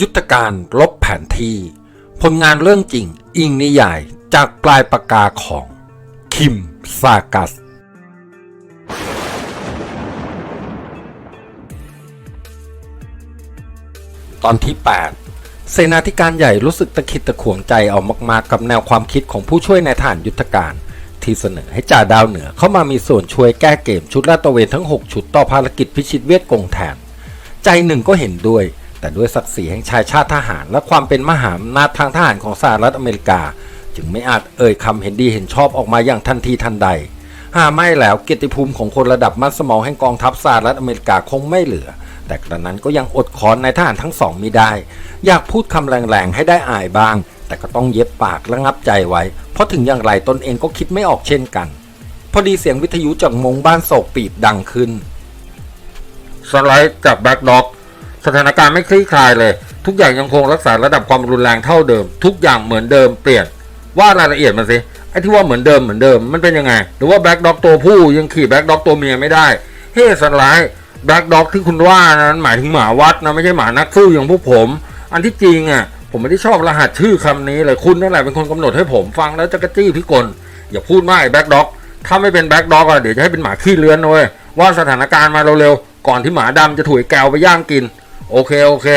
ยุทธการลบแผนที่ ผลงานเรื่องจริงอิงนิยายจากปลายปากกาของ คิมซากัส ตอนที่ 8 เสนาธิการใหญ่รู้สึกตะขิดตะขวงใจเอามากๆกับแนวความคิดของผู้ช่วยในายทหารยุทธการ ที่เสนอให้จ่าดาวเหนือเข้ามามีส่วนช่วยแก้เกมชุดลาดตระเวนทั้ง 6 ชุดต่อภารกิจพิชิตเวียดกงแทน ใจหนึ่งก็เห็นด้วย แต่ด้วยศักดิ์ศรีแห่งชายชาติทหาร และความเป็นมหาอำนาจทางทหารของสหรัฐอเมริกา จึงไม่อาจเอ่ยคำเห็นดีเห็นชอบออกมาอย่างทันทีทันใด หาไม่แล้วเกียรติภูมิของคนระดับมัดสมองแห่งกองทัพสหรัฐอเมริกาคงไม่เหลือ แต่กระนั้นก็ยังอดคอนในทหารทั้งสองมิได้ อยากพูดคำแรงๆให้ได้อายบ้าง แต่ก็ต้องเย็บปากและงับใจไว้ เพราะถึงอย่างไรตนเองก็คิดไม่ออกเช่นกัน พอดีเสียงวิทยุจากมงบ้านโศกปีบดังขึ้นสไลด์จากแบ็กด็อก สถานการณ์ไม่คลี่คลายเลย ทุกอย่างยังคงรักษาระดับความรุนแรงเท่าเดิม ทุกอย่างเหมือนเดิมเปลี่ยนว่ารายละเอียดมาสิไอ้ที่ว่าเหมือนเดิมเหมือนเดิมมันเป็นยังไง หรือว่าแบ็กด็อกตัวผู้ยังขี่แบ็กด็อกตัวเมียไม่ได้เฮ้สไลแบ็กด็อกที่คุณว่านั้นหมายถึงหมาวัดนะไม่ใช่หมานักสู้อย่างพวกผม อันที่จริงอะผมไม่ได้ชอบรหัสชื่อคำนี้เลยคุณนั่นแหละเป็นคนกำหนดให้ผมฟังแล้วจะกระจี้พิกลอย่าพูดมากไอ้แบ็กด็อกถ้าไม่เป็นแบ็กด็อกอะเดี๋ยวจะให้เป็นหมาขี้เลื้อนเว้ยว่าสถานการณ์มาเร็วๆก่อนที่หมาดำจะถุยแกวไปย่างกิน โอเคโอเค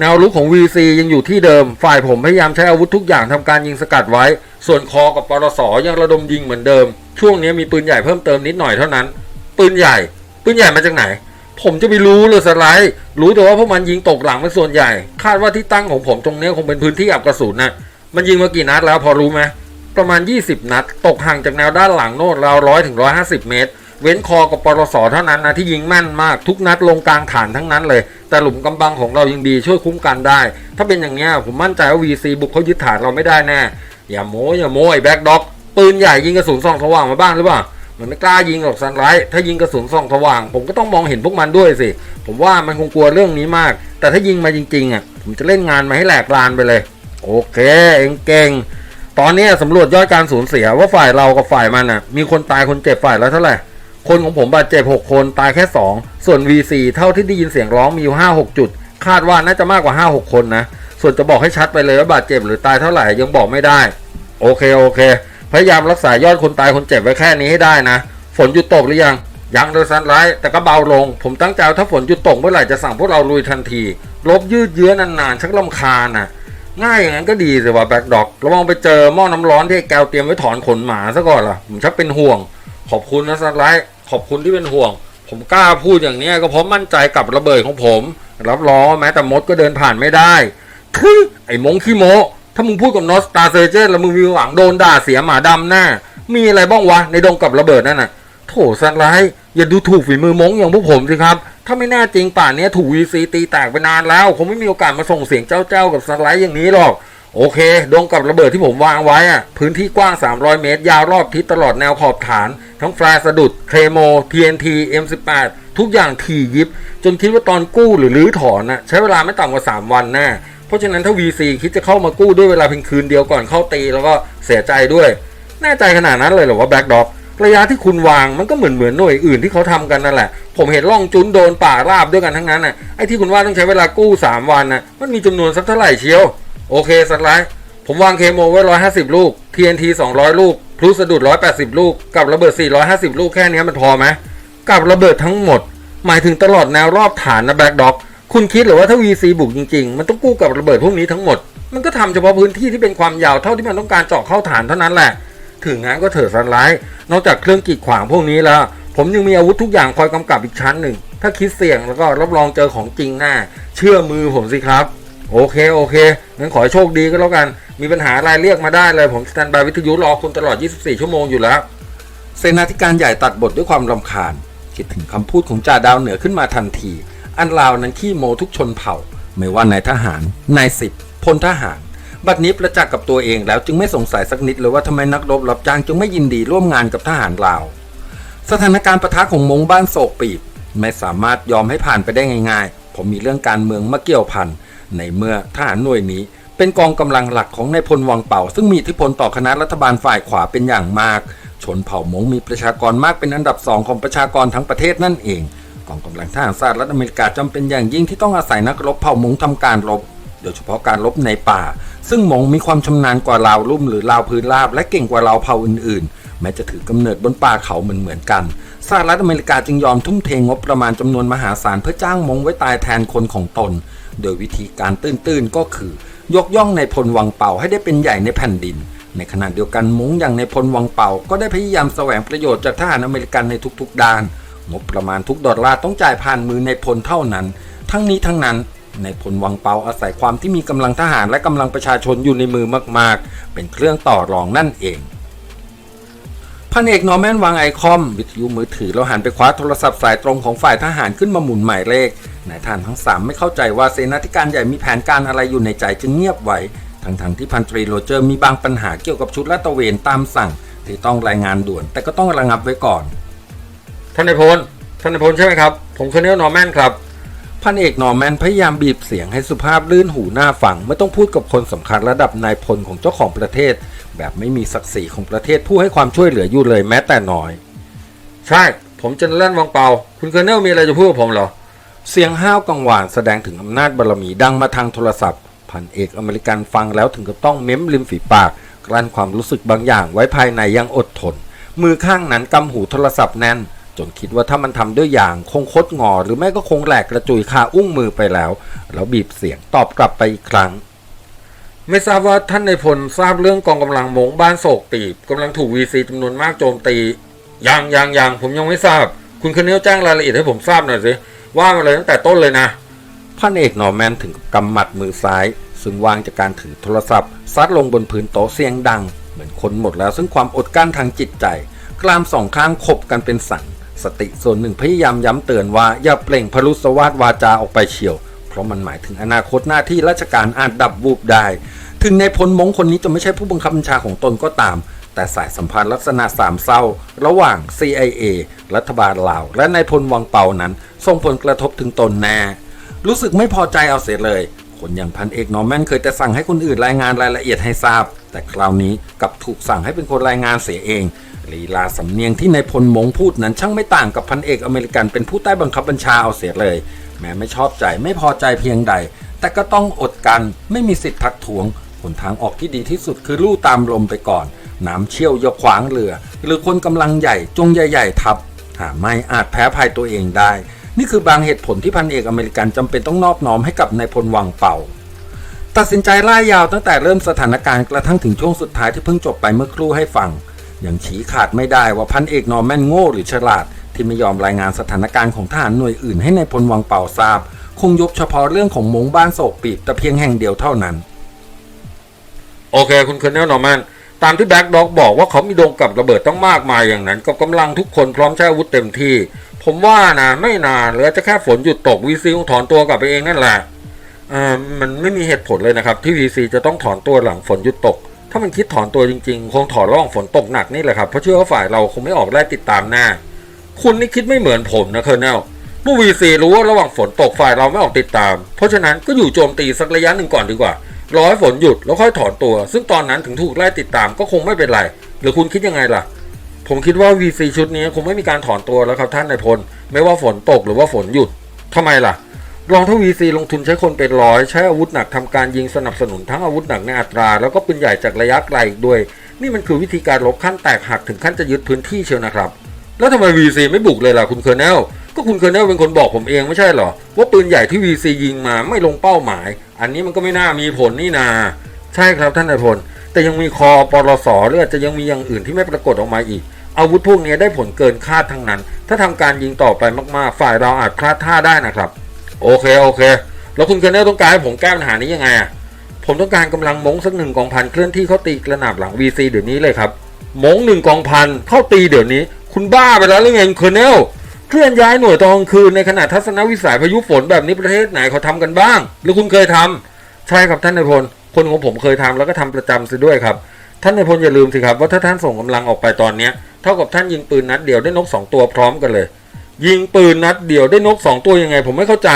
แนวลุกของ VC ยังอยู่ที่เดิม ฝ่ายผมพยายามใช้อาวุธทุกอย่างทำการยิงสกัดไว้ ส่วนคอกับปรสยังระดมยิงเหมือนเดิม ช่วงนี้มีปืนใหญ่เพิ่มเติมนิดหน่อยเท่านั้น ปืนใหญ่ ปืนใหญ่มาจากไหน ผมจะไปรู้เลยสไลด์ รู้แต่ว่าพวกมันยิงตกหลังเป็นส่วนใหญ่ คาดว่าที่ตั้งของผมตรงนี้คงเป็นพื้นที่อับกระสุนนะมันยิงมากี่นัดแล้วพอรู้ไหมประมาณ 20 นัด ตกห่างจากแนวด้านหลังโน่นราวร้อยถึงร้อยห้าสิบเมตร เว้นคอกับปรสเท่านั้นนะที่ยิงแม่นมากทุกนัดลงกลางฐานทั้งนั้นเลย แต่หลุมกำบังของเรายังดีช่วยคุ้มกันได้ ถ้าเป็นอย่างเงี้ยผมมั่นใจว่า VC บุกเขายึดฐานเราไม่ได้แน่อย่าโม้อย่าโม้ไอ้แบ็กด็อกปืนใหญ่ยิงกระสุนส่องสว่างมาบ้างหรือเปล่ามันไม่กล้ายิงหรอกซันไรถ้ายิงกระสุนส่องสว่าง ผมก็ต้องมองเห็นพวกมันด้วยสิ ผมว่ามันคงกลัวเรื่องนี้มาก แต่ถ้ายิงมาจริงๆอะผมจะเล่นงานมาให้แหลกลานไปเลย โอเค เองเก่งตอนนี้สำรวจยอดการสูญเสียว่าฝ่ายเรากับฝ่ายมันอะ มีคนตายคนเจ็บฝ่ายแล้วเท่าไหร่ คนของผมบาดเจ็บ 6 คนตายแค่ 2 ส่วน V4 เท่าที่ได้ยินเสียงร้องมีอยู่5 6 จุด คาดว่าน่าจะมากกว่า 5 6 คนนะ ส่วนจะบอกให้ชัดไปเลยว่าบาดเจ็บหรือตายเท่าไหร่ยังบอกไม่ได้ โอเคโอเค พยายามรักษายอดคนตายคนเจ็บไว้แค่นี้ให้ได้นะ ฝนหยุดตกหรือยัง ยังโดยสันร้ายแต่ก็เบาลง ผมตั้งใจถ้าฝนหยุดตกเมื่อไหร่จะสั่งพวกเราลุยทันทีลบยืดเยื้อนานๆชักลำคาญน่ะง่ายอย่างนั้นก็ดีสิว่าแบ็กดอกระวังไปเจอหม้อน้ำร้อนที่ไอ้แกวเตรียมไว้ถอนขนหมาซะก่อนล่ะผมชักเป็นห่วง ขอบคุณนะสันไลท์ขอบคุณที่เป็นห่วง ผมกล้าพูดอย่างนี้ก็เพราะมั่นใจกับระเบิดของผม รับรองแม้แต่มดก็เดินผ่านไม่ได้ทุยไอ้มงขี้โมถ้ามึงพูดกับนอสตาเซอร์เจนแล้วมึงมีหวังโดนด่าเสียหมาดำแน่มีอะไรบ้างวะในดงกับระเบิดนั่นน่ะโถสันไลท์อย่าดูถูกฝีมือมงอย่างพวกผมสิครับ ถ้าไม่แน่จริงป่านนี้ถูกวีซีตีแตกไปนานแล้ว คงไม่มีโอกาสมาส่งเสียงเจ้าๆกับสันไลท์อย่างนี้หรอก โอเค ดงกับระเบิดที่ผมวางไว้อะพื้นที่กว้าง 300 เมตร ยาวรอบทิศตลอดแนวขอบฐาน ทั้งแฟลร์สะดุดเคโม TNT M18 ทุกอย่างถี่ยิบ จนคิดว่าตอนกู้หรือรื้อถอนน่ะใช้เวลาไม่ต่ำกว่า 3 วันแน่เพราะฉะนั้นถ้า VC คิดจะเข้ามากู้ด้วยเวลาเพียงคืนเดียวก่อนเข้าตีแล้วก็เสียใจด้วย แน่ใจขนาดนั้นเลยเหรอว่าแบ็กด็อกระยะที่คุณวางมันก็เหมือนเหมือนหน่วยอื่นที่เขาทำกันนั่นแหละ ผมเห็นล่องจุนโดนป่าราบด้วยกันทั้งนั้นน่ะไอ้ที่คุณว่าต้องใช้เวลากู้ 3 วันน่ะมันมีจำนวนสักเท่าไหร่เชียว โอเคสักไลท์ผมวางเคมโมไว้150ลูก TNT 200ลูกพลุสะดุด180ลูก กับระเบิด450ลูกแค่นี้มันพอไหมกับระเบิดทั้งหมด หมายถึงตลอดแนวรอบฐานนะแบ็กด็อกคุณคิดหรือว่าถ้า VC บุกจริงๆ มันต้องกู้กับระเบิดพวกนี้ทั้งหมด มันก็ทำเฉพาะพื้นที่ที่เป็นความยาวเท่าที่มันต้องการเจาะเข้าฐานเท่านั้นแหละ ถึงงั้นก็เถิดสันไลท์นอกจากเครื่องกีดขวางพวกนี้แล้ว ผมยังมีอาวุธทุกอย่างคอยกำกับอีกชั้นหนึ่ง ถ้าคิดเสี่ยงแล้วก็รับรองเจอของจริงแน่เชื่อมือผมสิครับ โอเคโอเคงั้นขอให้โชคดีก็แล้วกัน มีปัญหาอะไรเรียกมาได้เลย ผมสแตนบายวิทยุรอคุณตลอด 24 ชั่วโมงอยู่แล้ว เสนาธิการใหญ่ตัดบทด้วยความรำคาญ คิดถึงคำพูดของจ่าดาวเหนือขึ้นมาทันที อันลาวนั้นขี้โมทุกชนเผ่า ไม่ว่านายทหาร นายสิบพลทหาร บัดนี้ประจักษ์กับตัวเองแล้วจึงไม่สงสัยสักนิดเลยว่าทำไมนักรบรับจ้างจึงไม่ยินดีร่วมงานกับทหารลาว สถานการณ์ปะทะของมงบ้านโศกปีบไม่สามารถยอมให้ผ่านไปได้ง่ายๆ ผมมีเรื่องการเมืองมาเกี่ยวพัน ในเมื่อทหารหน่วยนี้ เป็นกองกำลังหลักของนายพลวังเป่า ซึ่งมีอิทธิพลต่อคณะรัฐบาลฝ่ายขวาเป็นอย่างมาก ชนเผ่ามงมีประชากรมากเป็นอันดับสองของประชากรทั้งประเทศนั่นเองกองกำลังทหารสหรัฐอเมริกาจำเป็นอย่างยิ่งที่ต้องอาศัยนักรบเผ่ามงทำการรบ โดยเฉพาะการลบในป่า ซึ่งมงมีความชำนาญกว่าลาวลุ่มหรือลาวพื้นราบและเก่งกว่าลาวเผ่าอื่นๆ แม้จะถือกำเนิดบนป่าเขาเหมือนเหมือนๆกันสหรัฐอเมริกาจึงยอมทุ่มเทงบประมาณจำนวนมหาศาลเพื่อจ้างมงไว้ตายแทนคนของตน โดยวิธีการตื้นๆก็คือ ยกย่องในพลวังเป่าให้ได้เป็นใหญ่ในแผ่นดิน ในขณะเดียวกันมุงอย่างในพลวังเป่า ก็ได้พยายามแสวงประโยชน์จากทหารอเมริกันในทุกๆด้าน งบประมาณทุกดอลลาร์ต้องจ่ายผ่านมือในพลเท่านั้น ทั้งนี้ทั้งนั้นในพลวังเปาอาศัยความที่มีกำลังทหารและกำลังประชาชนอยู่ในมือมาก ๆ เป็นเครื่องต่อรองนั่นเองพันเอกนอร์แมนวางไอคอม วิทยุมือถือแล้วหันไปคว้าโทรศัพท์สายตรงของฝ่ายทหารขึ้นมาหมุนหมายเลข นายทหารทั้งสามไม่เข้าใจว่าเสนาธิการใหญ่มีแผนการอะไรอยู่ในใจจึงเงียบไว้ ทั้งๆที่พันตรีโรเจอร์มีบางปัญหาเกี่ยวกับชุดลาดตระเวนตามสั่ง ที่ต้องรายงานด่วน แต่ก็ต้องระงับไว้ก่อน ท่านนายพล ท่านนายพลใช่ไหมครับ ผมคเนลนอร์แมนครับ พันเอกนอร์แมนพยายามบีบเสียงให้สุภาพลื่นหูหน้าฟังไม่ต้องพูดกับคนสำคัญระดับนายพลของเจ้าของประเทศ แบบไม่มีศักดิ์ศรีของประเทศผู้ให้ความช่วยเหลืออยู่เลยแม้แต่น้อย ใช่ ผมเจนเล่นวังเปา คุณคเนลมีอะไรจะพูดกับผมเหรอ เสียงห้าวกังวานแสดงถึงอำนาจบารมีดังมาทางโทรศัพท์พันเอกอเมริกันฟังแล้วถึงกับต้องเม้มริมฝีปาก กลั้นความรู้สึกบางอย่างไว้ภายในยังอดทน มือข้างนั้นกำหูโทรศัพท์แน่น จนคิดว่าถ้ามันทำด้วยอย่างคงคดงอ หรือไม่ก็คงแหลกกระจุยคาอุ้งมือไปแล้ว แล้วบีบเสียงตอบกลับไปอีกครั้ง ไม่ทราบว่าท่านในพลทราบเรื่องกองกำลังมงบ้านโศกตีบกำลังถูกวีซีจำนวนมากโจมตียังยังยังผมยังไม่ทราบ คุณคเนลแจ้งรายละเอียดให้ผมทราบหน่อยสิ ว่ามาเลยตั้งแต่ต้นเลยนะพันเอกนอร์แมนถึงกับกำหมัดมือซ้าย ซึ่งวางจากการถือโทรศัพท์ซัดลงบนพื้นโต๊ะเสียงดัง เหมือนคนหมดแล้วซึ่งความอดกั้นทางจิตใจ กลามสองข้างขบกันเป็นสันสติส่วนหนึ่งพยายามย้ำเตือนว่าอย่าเปล่งพลุสวาสวาจาออกไปเฉียว เพราะมันหมายถึงอนาคตหน้าที่ราชการอาจดับวูบได้ ถึงในพลมงคนนี้จะไม่ใช่ผู้บังคับบัญชาของตนก็ตาม แต่สายสัมพันธ์ลักษณะสามเศร้า ระหว่าง CIA รัฐบาลลาว และนายพลวังเปานั้นส่งผลกระทบถึงตนแน่ รู้สึกไม่พอใจเอาเสียเลย คนอย่างพันเอกนอร์แมนเคยแต่สั่งให้คนอื่นรายงานรายละเอียดให้ทราบ แต่คราวนี้กลับถูกสั่งให้เป็นคนรายงานเสียเองลีลาสำเนียงที่นายพลมงพูดนั้นช่างไม่ต่างกับพันเอกอเมริกันเป็นผู้ใต้บังคับบัญชาเอาเสียเลย แม้ไม่ชอบใจไม่พอใจเพียงใด แต่ก็ต้องอดกันไม่มีสิทธิ์ทักท้วงหนทางออกที่ดีที่สุดคือลู่ตามลมไปก่อน น้ำเชี่ยวอย่าขวางเรือ หรือคนกำลังใหญ่จงใหญ่ๆทับหาไม่อาจแพ้ภัยตัวเองได้ นี่คือบางเหตุผลที่พันเอกอเมริกันจำเป็นต้องนอบน้อมให้กับนายพลวังเป่า ตัดสินใจล่ายาวตั้งแต่เริ่มสถานการณ์กระทั่งถึงช่วงสุดท้ายที่เพิ่งจบไปเมื่อครู่ให้ฟังยังชี้ขาดไม่ได้ว่าพันเอกนอร์แมนโง่หรือฉลาด ที่ไม่ยอมรายงานสถานการณ์ของทหารหน่วยอื่นให้ในายพลวังเป่าทราบ คงยกเฉพาะเรื่องของมงบ้านโศกปีบแต่เพียงแห่งเดียวเท่านั้น โอเค คุณคเนลนอร์แมน ตามที่แบ็กด็อกบอกว่าเขามีโดงกับระเบิดต้องมากมายอย่างนั้นกับกำลังทุกคนพร้อมใช้อาวุธเต็มที่ ผมว่านะไม่นานเหลือจะแค่ฝนหยุดตกวีซีคงถอนตัวกลับไปเองนั่นแหละอ่ามันไม่มีเหตุผลเลยนะครับ ที่วีซีจะต้องถอนตัวหลังฝนหยุดตก ถ้ามันคิดถอนตัวจริงๆ คงถอนระหว่างฝนตกหนักนี่แหละครับเพราะเชื่อว่าฝ่ายเราคงไม่ออกไล่ติดตามแน่คุณนี่คิดไม่เหมือนผมนะเคอร์เนลเมื่อวีซีรู้ว่าระหว่างฝนตกฝ่ายเราไม่ออกติดตาม เพราะฉะนั้นก็อยู่โจมตีสักระยะหนึ่งก่อนดีกว่า รอให้ฝนหยุดแล้วค่อยถอนตัว ซึ่งตอนนั้นถึงถูกไล่ติดตามก็คงไม่เป็นไร หรือคุณคิดยังไงล่ะ ผมคิดว่า VC ชุดนี้คงไม่มีการถอนตัวแล้วครับท่านนายพล ไม่ว่าฝนตกหรือว่าฝนหยุดทำไมล่ะลองถ้า VC ลงทุนใช้คนเป็นร้อย ใช้อาวุธหนักทำการยิงสนับสนุนทั้งอาวุธหนักในอัตรา แล้วก็ปืนใหญ่จากระยะไกลอีกด้วย นี่มันคือวิธีการลบขั้นแตกหักถึงขั้นจะยึดพื้นที่เชียวนะครับ แล้วทำไม VC ไม่บุกเลยล่ะคุณเคอร์เนล ก็คุณเคอร์เนลเป็นคนบอกผมเองไม่ใช่เหรอ ว่าปืนใหญ่ที่ VC ยิงมาไม่ลงเป้าหมาย อันนี้มันก็ไม่น่ามีผลนี่นา ใช่ครับท่านนายพล แต่ยังมีคอปลสหรืออาจจะยังมีอย่างอื่นที่ไม่ปรากฏออกมาอีก อาวุธพวกนี้ได้ผลเกินคาดทั้งนั้น ถ้าทำการยิงต่อไปมากๆ ฝ่ายเราอาจพลาดท่าได้นะครับ โอเคโอเค แล้วคุณเคอร์เนลต้องการให้ผมแก้ปัญหานี้ยังไงอะผมต้องการกำลังมงสักหนึ่งกองพันเคลื่อนที่เข้าตีกระหนาบหลัง VC เดี๋ยวนี้เลยครับมงหนึ่งกองพันเข้าตีเดี๋ยวนี้ คุณบ้าไปแล้วหรือไงเคอร์เนล เคลื่อนย้ายหน่วยตอนกลางคืนในขณะทัศนวิสัยพายุฝนแบบนี้ประเทศไหนเขาทำกันบ้าง หรือคุณเคยทำใช่ครับท่านนายพล คนของผมเคยทำแล้วก็ทำประจำซะด้วยครับ ท่านนายพลอย่าลืมสิครับว่าถ้าท่านส่งกำลังออกไปตอนเนี้ยเท่ากับท่านยิงปืนนัดเดียวได้นกสองตัวพร้อมกันเลย ยิงปืนนัดเดียวได้นกสองตัวยังไง ผมไม่เข้าใจ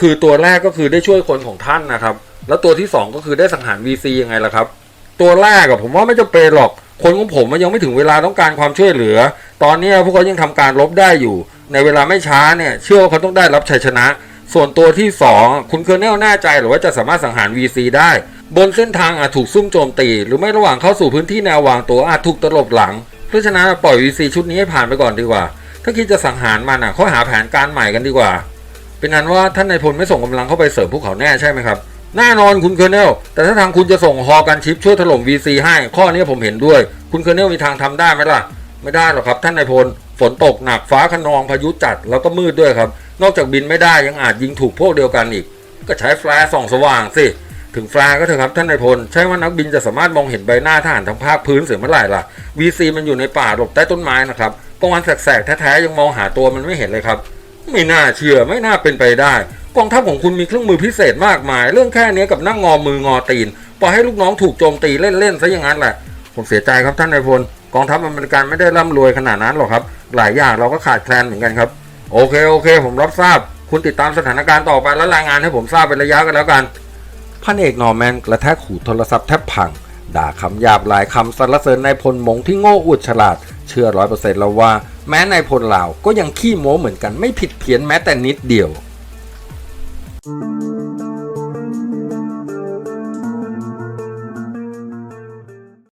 คือตัวแรกก็คือได้ช่วยคนของท่านนะครับ แล้วตัวที่สองก็คือได้สังหาร VC ยังไงล่ะครับ ตัวแรกอะผมว่าไม่จำเป็นหรอก คนของผมมันยังไม่ถึงเวลาต้องการความช่วยเหลือ ตอนนี้พวกเขายังทำการรบได้อยู่ ในเวลาไม่ช้าเนี่ยเชื่อว่าเขาต้องได้รับชัยชนะ ส่วนตัวที่ 2 คุณเคอร์เนลแน่ใจหรือว่าจะสามารถสังหาร VC ได้ บนเส้นทางอาจถูกซุ่มโจมตี หรือไม่ระหว่างเข้าสู่พื้นที่แนววางตัวอาจถูกตลบหลัง เพราะฉะนั้นปล่อย VC ชุดนี้ให้ผ่านไปก่อนดีกว่า ถ้าคิดจะสังหารมันอะค่อยหาแผนการใหม่กันดีกว่า เป็นนั้นว่าท่านนายพลไม่ส่งกำลังเข้าไปเสริมพวกเขาแน่ใช่ไหมครับ แน่นอนคุณเคอร์เนลแต่ถ้าทางคุณจะส่งฮอกันชิปช่วยถล่ม VC ให้ ข้อนี้ผมเห็นด้วย คุณเคอร์เนลมีทางทำได้ไหมล่ะ ไม่ได้หรอกครับท่านนายพล ฝนตกหนักฟ้าคะนองพายุจัดแล้วก็มืดด้วยครับ นอกจากบินไม่ได้ยังอาจยิงถูกพวกเดียวกันอีก ก็ใช้แฟลชส่องสว่างสิ ถึงแฟลชก็เถอะครับท่านนายพล ใช่ว่านักบินจะสามารถมองเห็นใบหน้าทหารทางภาคพื้นเสียเมื่อไหร่ล่ะ VC มันอยู่ในป่าหลบใต้ต้นไม้นะครับกลางวันแสกๆแท้ๆยังมองหาตัวมันไม่เห็นเลยครับ ไม่น่าเชื่อไม่น่าเป็นไปได้ กองทัพของคุณมีเครื่องมือพิเศษมากมาย เรื่องแค่นี้กับนั่งงอมืองอตีนปล่อยให้ลูกน้องถูกโจมตีเล่นๆซะอย่างนั้นแหละ ผมเสียใจครับท่านนายพลกองทัพอเมริกันไม่ได้ร่ำรวยขนาดนั้นหรอกครับ หลายอย่างเราก็ขาดแคลนเหมือนกันครับโอเคโอเค ผมรับทราบ คุณติดตามสถานการณ์ต่อไปแล้วรายงานให้ผมทราบเป็นระยะกันแล้วกันพันเอกนอร์แมนกระแทกหูโทรศัพท์แทบพัง ด่าคำหยาบหลายคำสรรเสริญนายพลมงที่โง่อุดฉลาด เชื่อร้อยเปอร์เซ็นต์แล้วว่า แม้นายพลลาวก็ยังขี้โม้เหมือนกันไม่ผิดเพี้ยนแม้แต่นิดเดียว Thank you.